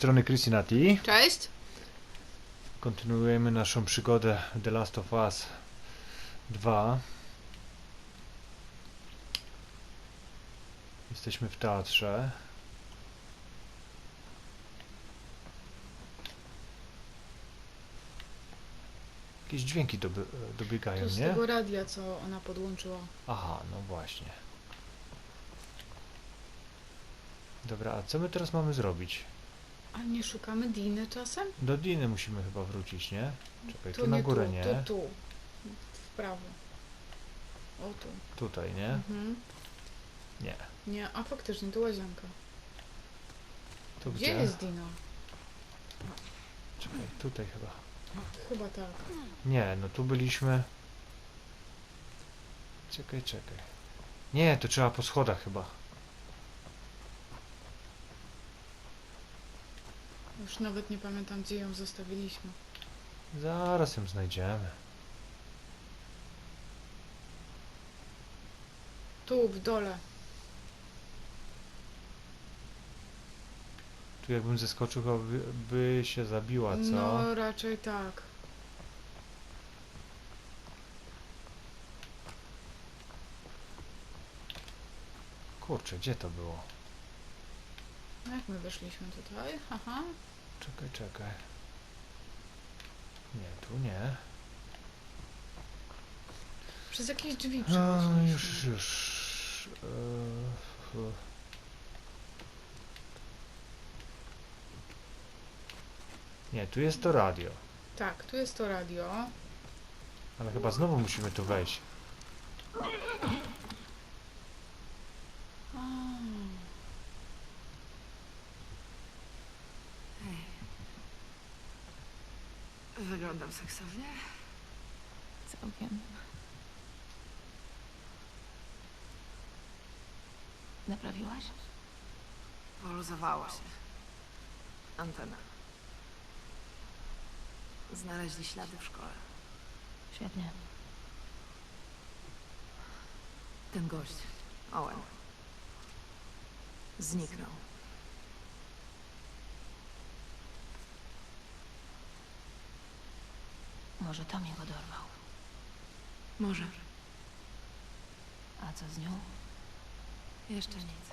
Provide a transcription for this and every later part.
strony Christinati. Cześć. Kontynuujemy naszą przygodę The Last of Us 2. Jesteśmy w teatrze. Jakieś dźwięki doby, dobiegają, To z nie? tego radia, co ona podłączyła. Aha, no właśnie. Dobra, a co my teraz mamy zrobić? A nie szukamy Diny czasem? Do Diny musimy chyba wrócić, nie? Czekaj, tu, na nie górę, tu, nie? to tu. W prawo. O tu. Tutaj, nie? Mhm. Nie. Nie, a faktycznie, to łazienka. Tu Gdzie gdzie? jest Dina? Czekaj, tutaj chyba. Chyba tak. Nie, no tu byliśmy. Czekaj, czekaj. Nie, to trzeba po schodach chyba. Już nawet nie pamiętam, gdzie ją zostawiliśmy. Zaraz ją znajdziemy. Tu, w dole. Tu jakbym zeskoczył, chyba by, by się zabiła, co? No, raczej tak. Kurczę, gdzie to było? No Jak my weszliśmy tutaj? Aha. Czekaj, czekaj. Nie, tu nie. Przez jakieś drzwi No, przechodziliśmy. już, już. F- Nie, tu jest to radio. Tak, tu jest to radio. Ale chyba znowu musimy tu wejść. A, Wyglądam seksownie? Całkiem. Naprawiłaś? Poluzowało się. Antena. Znaleźli ślady w szkole. Świetnie. Ten gość, Owen, zniknął. Może Tommy go dorwał. Może. A co z nią? Jeszcze nic.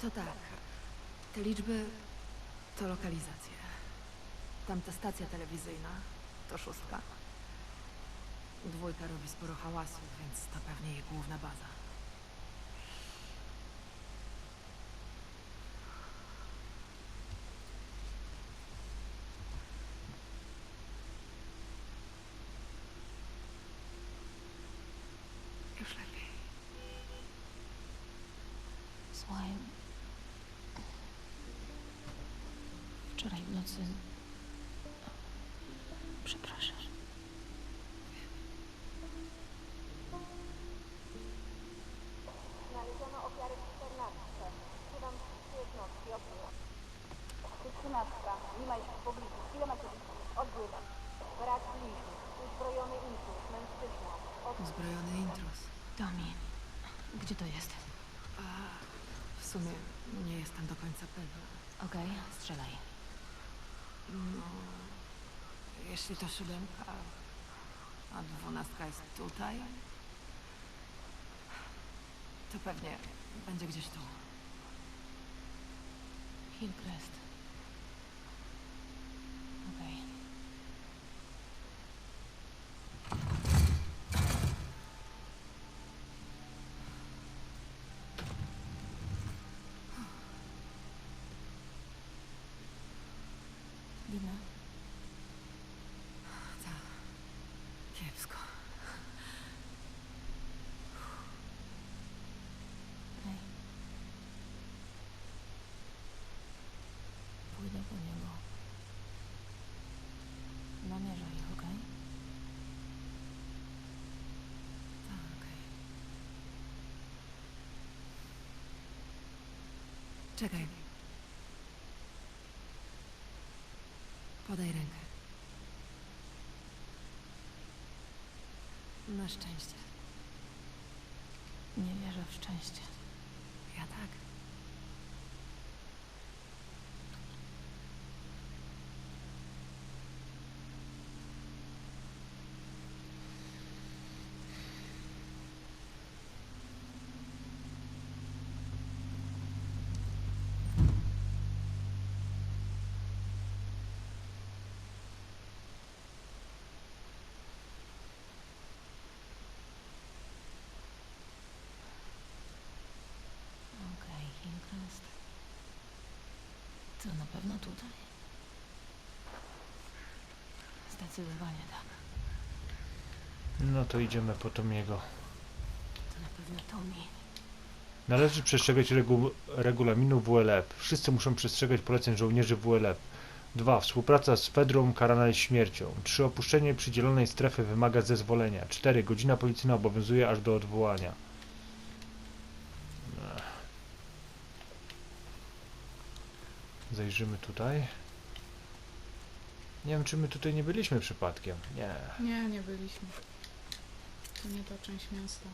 To tak. Te liczby to lokalizacje. Tamta stacja telewizyjna to szóstka. Dwójka robi sporo hałasu, więc to pewnie jej główna baza. Już lepiej. Słuchaj. Wczoraj w nocy. Przepraszam. Znaleziono ofiary w 14. Siedem jednostki odbyło. Trzynastka. Nie ma ich w pobliżu. Kilometr odbywa. Wyraziliśmy. Uzbrojony intruz. Mężczyzna. Uzbrojony intruz. Tommy, gdzie to jest? A w sumie nie jestem do końca pewna. Okej, strzelaj. No, jeśli to siódemka, a dwunastka jest tutaj, to pewnie będzie gdzieś tu. Hillcrest. Okej. Dina, Tak. Kiepsko. hej. Pójdę po niego. Namierzaj, okej? Tak, okej. Czekaj. Podaj rękę. Na szczęście. Nie wierzę w szczęście. Ja tak. Na pewno tutaj? Zdecydowanie tak. No to idziemy po Tomiego. To na pewno Tommy. Należy przestrzegać regu regulaminu WLF. Wszyscy muszą przestrzegać poleceń żołnierzy WLF. 2. Współpraca z Fedrum karana jest śmiercią. 3. Opuszczenie przydzielonej strefy wymaga zezwolenia. 4. Godzina policyjna obowiązuje aż do odwołania. Zajrzymy tutaj. Nie wiem, czy my tutaj nie byliśmy przypadkiem. Nie. Nie, nie byliśmy. To nie ta część miasta.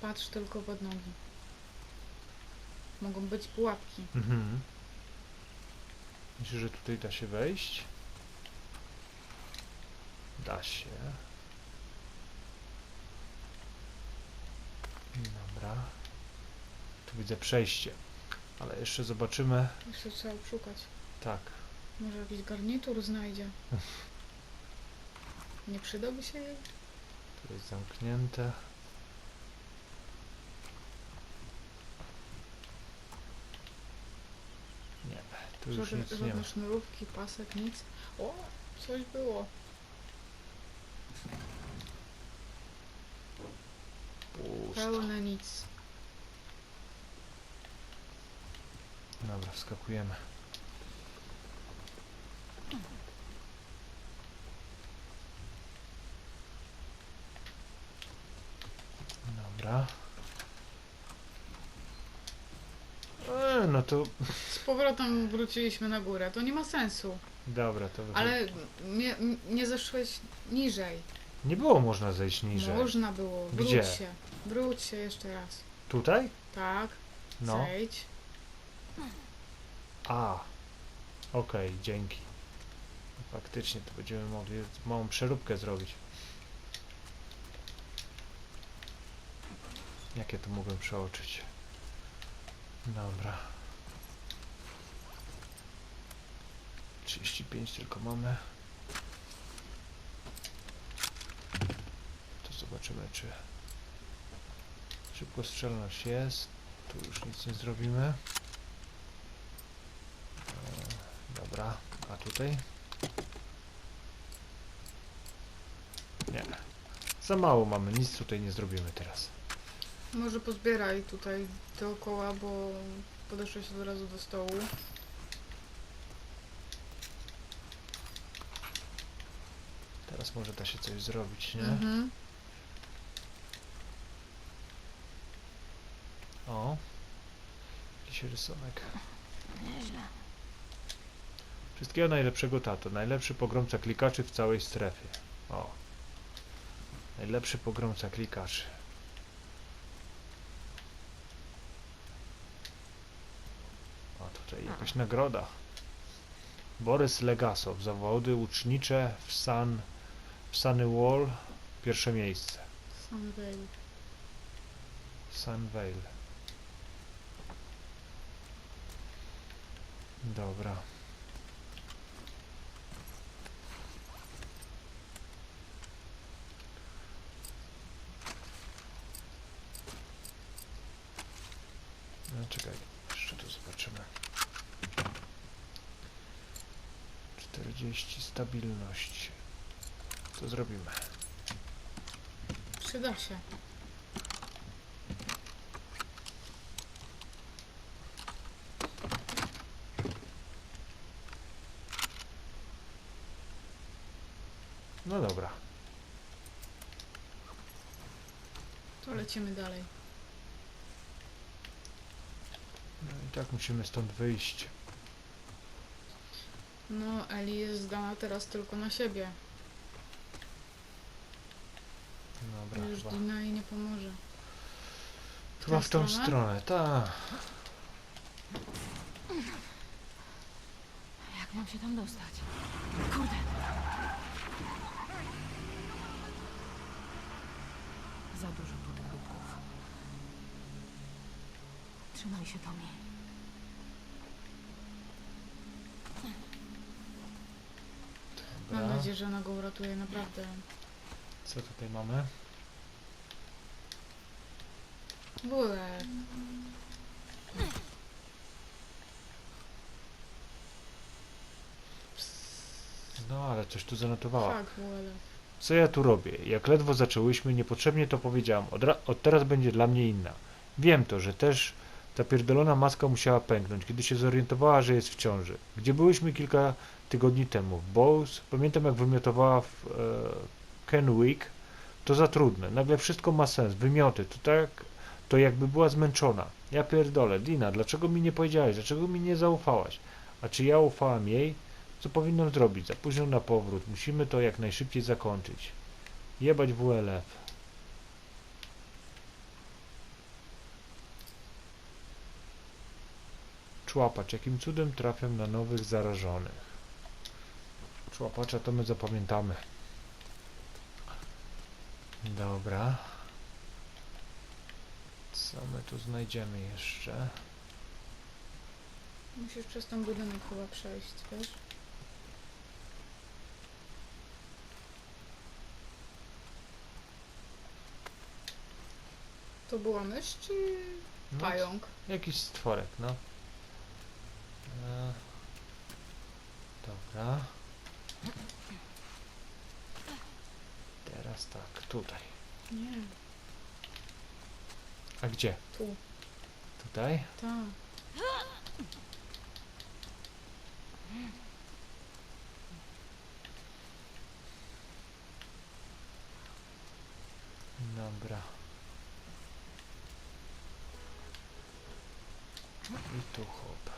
Patrz tylko pod nogi. Mogą być pułapki. Mhm. Myślisz, że tutaj da się wejść? Da się. Dobra. Tu widzę przejście. Ale jeszcze zobaczymy. Jeszcze trzeba szukać. Tak. Może jakiś garnitur znajdzie. Nie przydałby się jej? Tu jest zamknięte. Nie, tu już Żadne, nic nie ma. żadne sznurówki, pasek, nic. O, coś było. Pełne nic. Dobra, wskakujemy. Dobra. E, no to Z powrotem wróciliśmy na górę. To nie ma sensu. dobra, to wychodzi. Ale nie, nie zeszłeś niżej. Nie było można zejść niżej. Można było. Wróć Gdzie? się. Wróć się jeszcze raz. Tutaj? Tak, No. zejdź. A. Okej, dzięki. Faktycznie to będziemy mogli małą przeróbkę zrobić. Jak ja to mogłem przeoczyć? Dobra. 35 tylko mamy. To zobaczymy, czy szybkostrzelność jest. Tu już nic nie zrobimy. E, Dobra, a tutaj? Nie. Za mało mamy, nic tutaj nie zrobimy teraz. Może pozbieraj tutaj dookoła, bo podeszłeś od razu do stołu. Teraz może da się coś zrobić, nie? Mhm. O. Jakiś rysunek. Nieźle. Wszystkiego najlepszego tato. Najlepszy pogromca klikaczy w całej strefie. O. Najlepszy pogromca klikaczy. O, tutaj jakaś nagroda. Borys Legasow. Zawody ucznicze w Sun, w Sunny Wall. Pierwsze miejsce. Sunvale. Sunvale. Dobra. No czekaj, jeszcze tu zobaczymy. 40 stabilność. Co zrobimy? Przyda się. No dobra. To lecimy dalej. No i tak musimy stąd wyjść. No, Eli jest zdana teraz tylko na siebie. Dobra, Już chyba. Dina jej nie pomoże. Chyba w tą stronę? stronę, tak. Jak mam się tam dostać? Kurde. Za dużo tu tych grupków. Trzymaj się, Tommy. Mam Dobra. nadzieję, że ona go uratuje, naprawdę. Co tutaj mamy? W ogóle. No ale coś tu zanotowała. Tak. Co ja tu robię? Jak ledwo zaczęłyśmy, niepotrzebnie to powiedziałam. Od, ra- od teraz będzie dla mnie inna. Wiem to, że też ta pierdolona maska musiała pęknąć, kiedy się zorientowała, że jest w ciąży. Gdzie byłyśmy kilka tygodni temu? W Bowes? Pamiętam jak wymiotowała w e, Kenwick. To za trudne. Nagle wszystko ma sens. Wymioty. To tak, to jakby była zmęczona. Ja pierdolę. Dina, dlaczego mi nie powiedziałeś? Dlaczego mi nie zaufałaś? A czy ja ufałam jej? Co powinnam zrobić? Za późno na powrót. Musimy to jak najszybciej zakończyć. Jebać WLF. Człapacz. Jakim cudem trafiam na nowych zarażonych? Człapacza to my zapamiętamy. Dobra. Co my tu znajdziemy jeszcze? Musisz przez ten budynek chyba przejść, wiesz? To była mysz czy No, pająk? Jakiś stworek, no. Dobra. Teraz tak, tutaj. Nie, A gdzie? tu, Tutaj? tak. Dobra. I tu hop.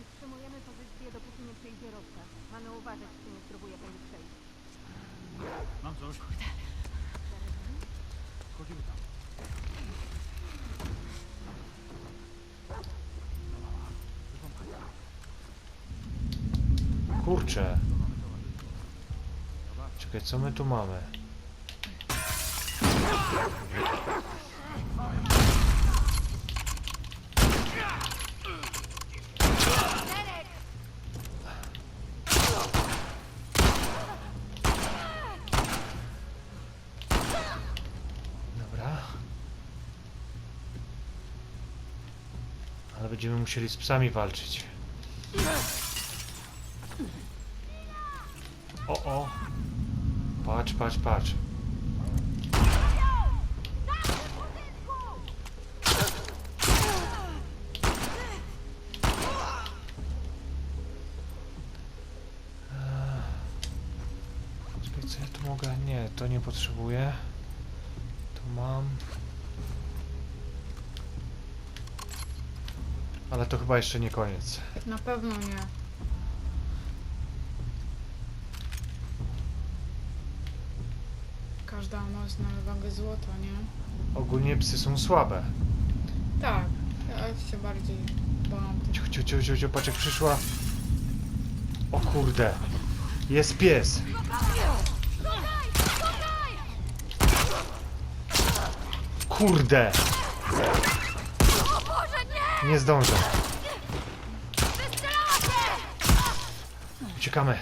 Utrzymujemy pozycję, dopóki nie przyjdzie rozkaz. Mamy uważać, czy nie spróbuje pani przejść. Mam coś. Wchodzimy tam. Kurczę. Czekaj, co my tu mamy? Dobra. Ale będziemy musieli z psami walczyć. O, o. Patrz, patrz, patrz. Co ja tu mogę? Nie, to nie potrzebuję. Tu mam. Ale to chyba jeszcze nie koniec. Na pewno nie. Każda noc na wagę złota, nie? Ogólnie psy są słabe. Tak, ja się bardziej bałam tych. Ciu, ciu, ciu, ciu, ciu, patrz jak przyszła. O kurde. Jest pies. Kurde. Nie zdążę. Uciekamy.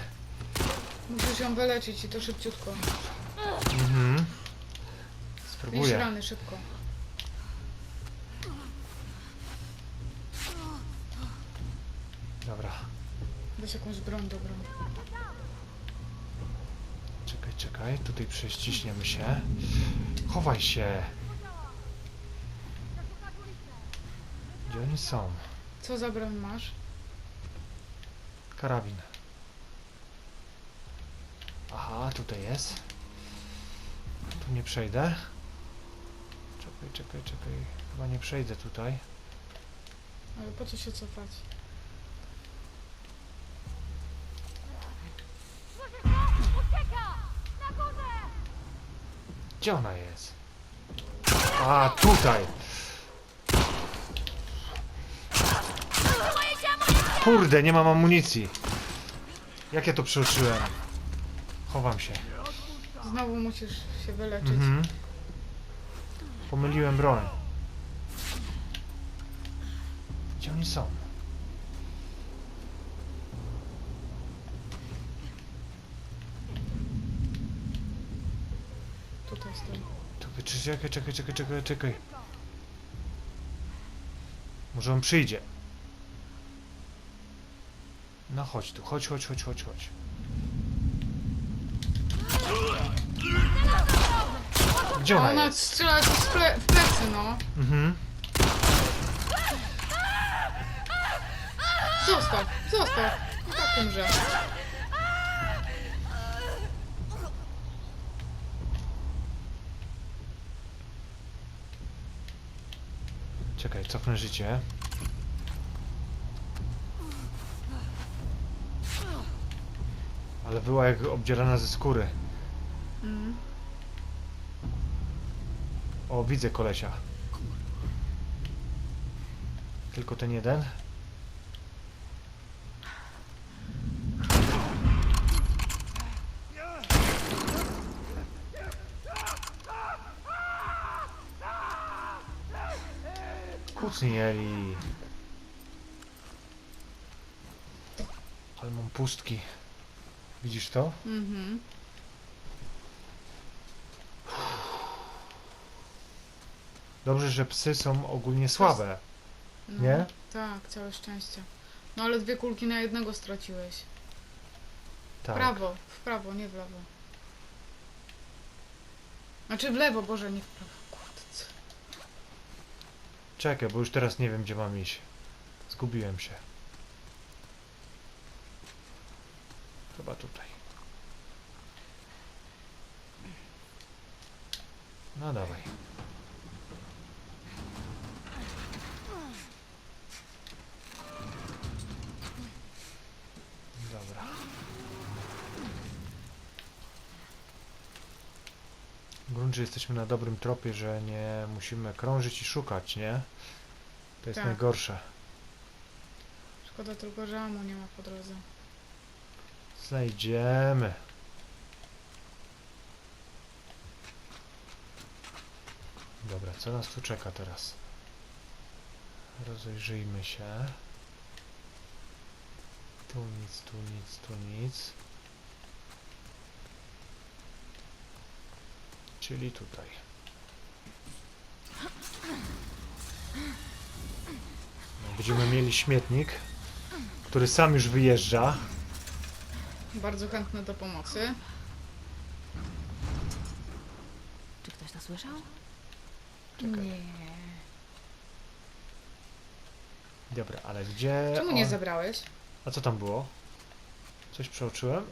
Musisz ją wyleczyć i to szybciutko. Mhm. Lisz Spróbuję. rany szybko. Dobra. Weź jakąś broń dobrą. Czekaj, czekaj. Tutaj prześciśniemy się. Chowaj się. Gdzie oni są? Co za broń masz? Karabin. Aha, tutaj jest. Tu nie przejdę. Czekaj, czekaj, czekaj. Chyba nie przejdę tutaj. Ale po co się cofać? Gdzie ona jest? A, tutaj! Kurde, nie mam amunicji. Jak ja to przeoczyłem? Chowam się. Znowu musisz się wyleczyć. Mhm. Pomyliłem broń. Gdzie oni są? Tutaj stoi. Czekaj, czekaj, czekaj, czekaj, czekaj, czekaj. Może on przyjdzie. No chodź tu, chodź, chodź, chodź, chodź, chodź. Gdzie ona ona jest? strzela ci w, ple w plecy, no. Mhm. Zostaw, zostaw. I tak umrze. Czekaj, cofnę życie. Ale była jak obdzierana ze skóry. Mm. O, widzę kolesia. Tylko ten jeden? Kucnij Eli. Ale mam pustki. Widzisz to? Mhm. Dobrze, że psy są ogólnie słabe. No, Nie? Tak, całe szczęście. No ale dwie kulki na jednego straciłeś. W Tak. prawo, w prawo, nie w lewo. Znaczy w lewo, Boże, nie w prawo. Kurde, co? Czekaj, bo już teraz nie wiem, gdzie mam iść. Zgubiłem się. Chyba tutaj. No dawaj. Dobra. W gruncie jesteśmy na dobrym tropie, że nie musimy krążyć i szukać, nie? To jest Tak. najgorsze. Szkoda tylko, że amu nie ma po drodze. Znajdziemy. Dobra, co nas tu czeka teraz? Rozejrzyjmy się. Tu nic, tu nic, tu nic. Czyli tutaj. Będziemy mieli śmietnik, który sam już wyjeżdża. Bardzo chętny do pomocy. Czy ktoś to słyszał? Czekaj. Nie. Dobra, ale gdzie. Czemu nie on- zabrałeś? A co tam było? Coś przeoczyłem?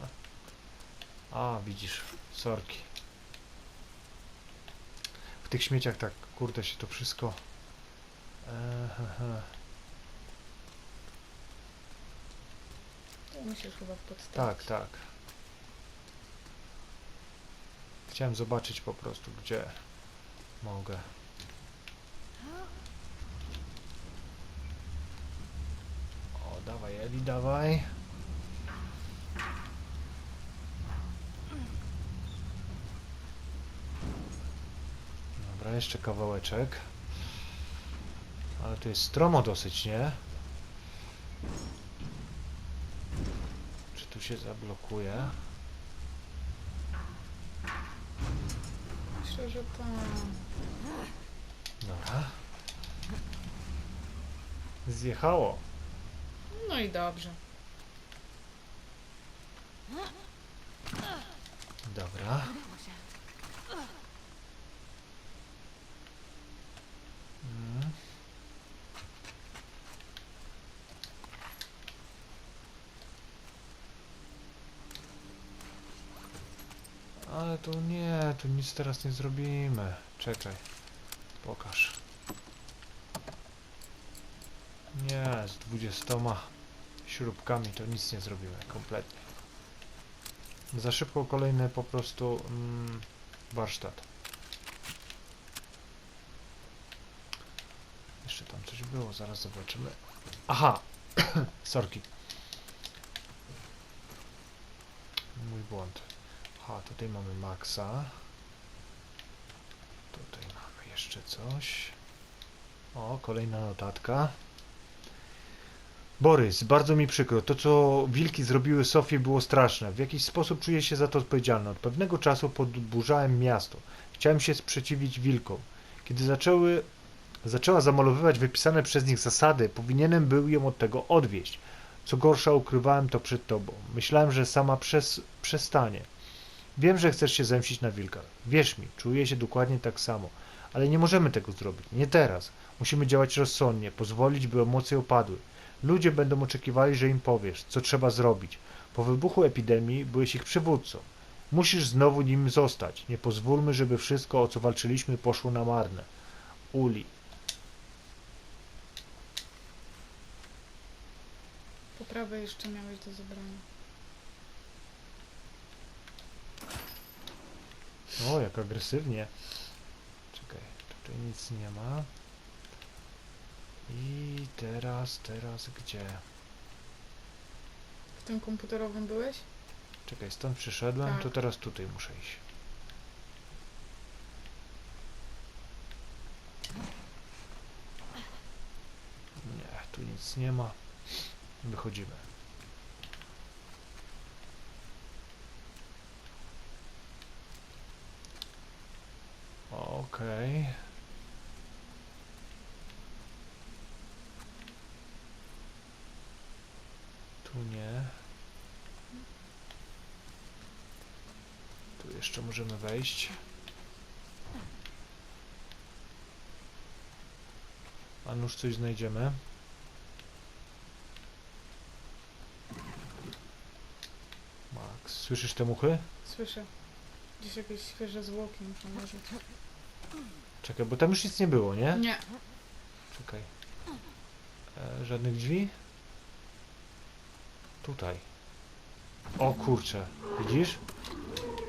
A, widzisz, sorki. W tych śmieciach tak, kurde, się to wszystko... Ehehe. Musisz chyba podstawić. Tak, tak. Chciałem zobaczyć po prostu, gdzie mogę. O, dawaj, Eli, dawaj. Dobra, jeszcze kawałeczek. Ale tu jest stromo dosyć, nie? Się zablokuje? Myślę, że tak. Dobra. Zjechało. No i dobrze. Dobra. Udało się. Mm. Ale tu nie, tu nic teraz nie zrobimy. Czekaj. Pokaż. Nie, z dwudziestoma śrubkami to nic nie zrobimy, kompletnie. Za szybko kolejny po prostu mm, warsztat. Jeszcze tam coś było, zaraz zobaczymy. Aha! Sorki. Mój błąd. Aha, tutaj mamy Maxa. Tutaj mamy jeszcze coś. O, kolejna notatka. Borys, bardzo mi przykro. To, co wilki zrobiły Sofii, było straszne. W jakiś sposób czuję się za to odpowiedzialny. Od pewnego czasu podburzałem miasto. Chciałem się sprzeciwić wilkom. Kiedy zaczęły, zaczęła zamalowywać wypisane przez nich zasady, powinienem był ją od tego odwieść. Co gorsza, ukrywałem to przed tobą. Myślałem, że sama przes, przestanie. Wiem, że chcesz się zemścić na wilkach. Wierz mi, czuję się dokładnie tak samo. Ale nie możemy tego zrobić. Nie teraz. Musimy działać rozsądnie, pozwolić, by emocje opadły. Ludzie będą oczekiwali, że im powiesz, co trzeba zrobić. Po wybuchu epidemii byłeś ich przywódcą. Musisz znowu nim zostać. Nie pozwólmy, żeby wszystko, o co walczyliśmy, poszło na marne. Uli. Po prawej jeszcze miałeś do zebrania. O, jak agresywnie. Czekaj, tutaj nic nie ma. I teraz, teraz gdzie? W tym komputerowym byłeś? Czekaj, stąd przyszedłem, Tak. to teraz tutaj muszę iść. Nie, tu nic nie ma. Wychodzimy. Okej. Tu nie. Tu jeszcze możemy wejść. A nuż coś znajdziemy. Max, słyszysz te muchy? Słyszę. Gdzieś jakieś świeże zwłoki muszą. Czekaj, bo tam już nic nie było, nie? Nie. Czekaj. E, żadnych drzwi? Tutaj. O kurczę, widzisz?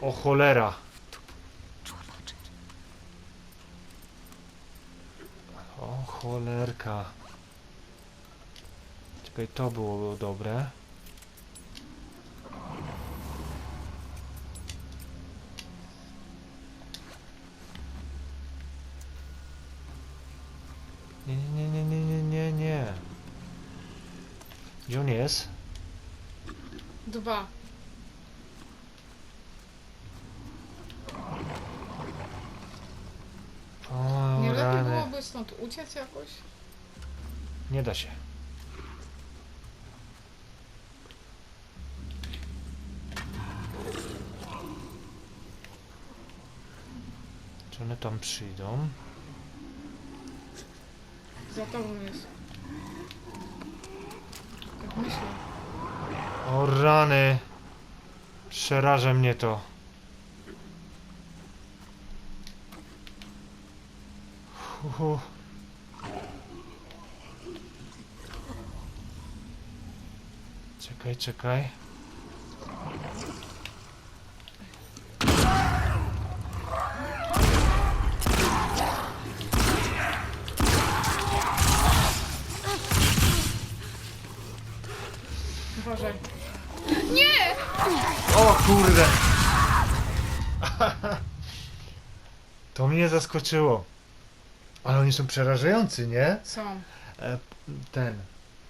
O cholera. O cholerka. Czekaj, to było dobre. Nie, nie, nie, nie, nie, nie, nie. Gdzie on jest? Dwa. O, Nie lepiej rany. byłoby stąd uciec jakoś? Nie da się. Czy one tam przyjdą? Za tobą jest. Tak myślę. O rany! Przeraża mnie to. Uhu. Czekaj, czekaj. Kurde! To mnie zaskoczyło. Ale oni są przerażający, nie? Są. E, ten.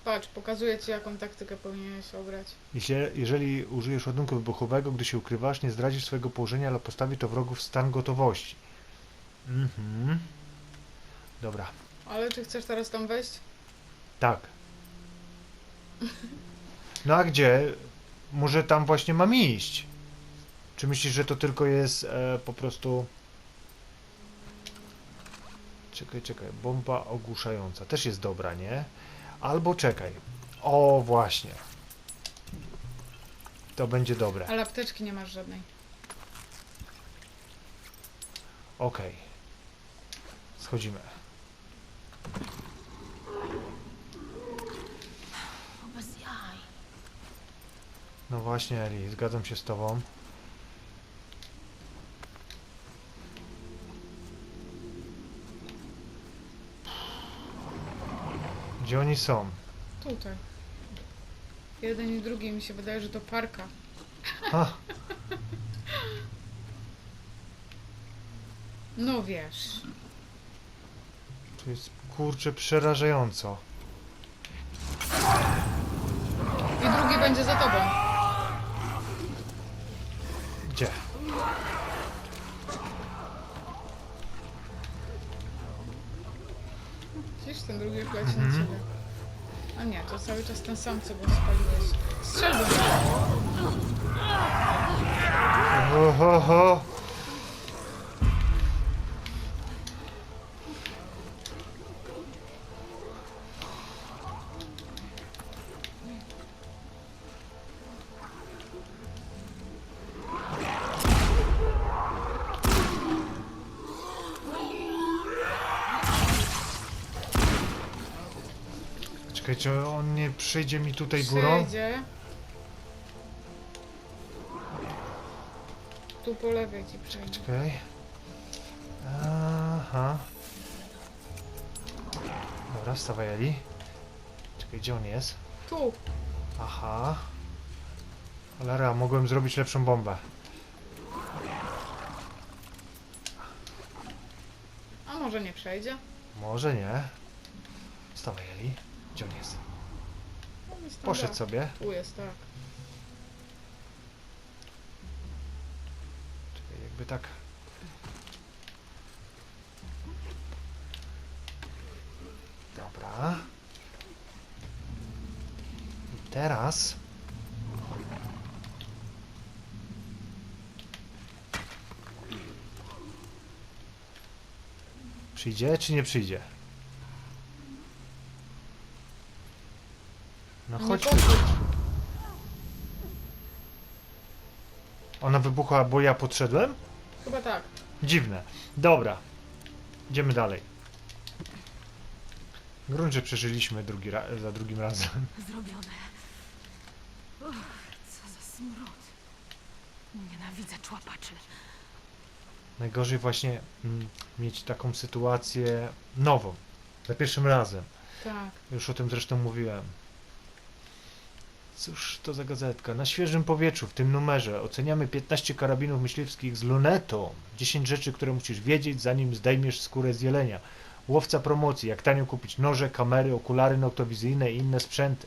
Patrz, pokazuję ci jaką taktykę powinieneś obrać. Jeśli, jeżeli użyjesz ładunku wybuchowego, gdy się ukrywasz, nie zdradzisz swojego położenia, ale postawi to wrogów w stan gotowości. Mhm. Dobra, Ale czy chcesz teraz tam wejść? tak. No a gdzie? Może tam właśnie mam iść? Czy myślisz, że to tylko jest e, po prostu... Czekaj, czekaj. Bomba ogłuszająca. Też jest dobra, nie? Albo czekaj. O, właśnie. To będzie dobre. Ale apteczki nie masz żadnej. Okej. Schodzimy. No właśnie, Eli, zgadzam się z tobą. Gdzie oni są? Tutaj. Jeden i drugi mi się wydaje, że to parka. Ha, No wiesz. to jest kurczę przerażająco. I drugi będzie za tobą. Gdzieś ten drugi leci na ciebie. A nie, to cały czas ten sam, co go spaliłeś. Strzel do mnie. Ohoho. Czekajcie, on nie przyjdzie mi tutaj górą? Przyjdzie. Tu po lewej ci przejdzie. Okej. Aha. Dobra, wstawaj Eli. Czekaj, gdzie on jest? Tu! Aha. Cholera, mogłem zrobić lepszą bombę. A może nie przejdzie? Może nie. Wstawaj Eli. Gdzie on jest? Jest tam Poszedł sobie. Tu jest, tak. Czekaj, jakby tak. Dobra. I teraz. Przyjdzie czy nie przyjdzie? No Nie chodź. tu. Ona wybuchła, bo ja podszedłem? Chyba tak. Dziwne. Dobra. Idziemy dalej. Grunt, że przeżyliśmy drugi ra- za drugim razem. Zrobione. Uch, co za smród. Nienawidzę człapaczy. Najgorzej właśnie mm, mieć taką sytuację nową. Za pierwszym razem. Tak. Już o tym zresztą mówiłem. Cóż to za gazetka? Na świeżym powietrzu, w tym numerze, oceniamy 15 karabinów myśliwskich z lunetą. 10 rzeczy, które musisz wiedzieć, zanim zdejmiesz skórę z jelenia. Łowca promocji, jak tanio kupić noże, kamery, okulary noktowizyjne i inne sprzęty.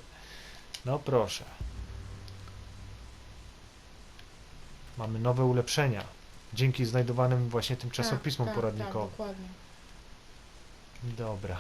No proszę. Mamy nowe ulepszenia. Dzięki znajdowanym właśnie tym czasopismom tak, tak, poradnikowym. Tak, dokładnie. Dobra.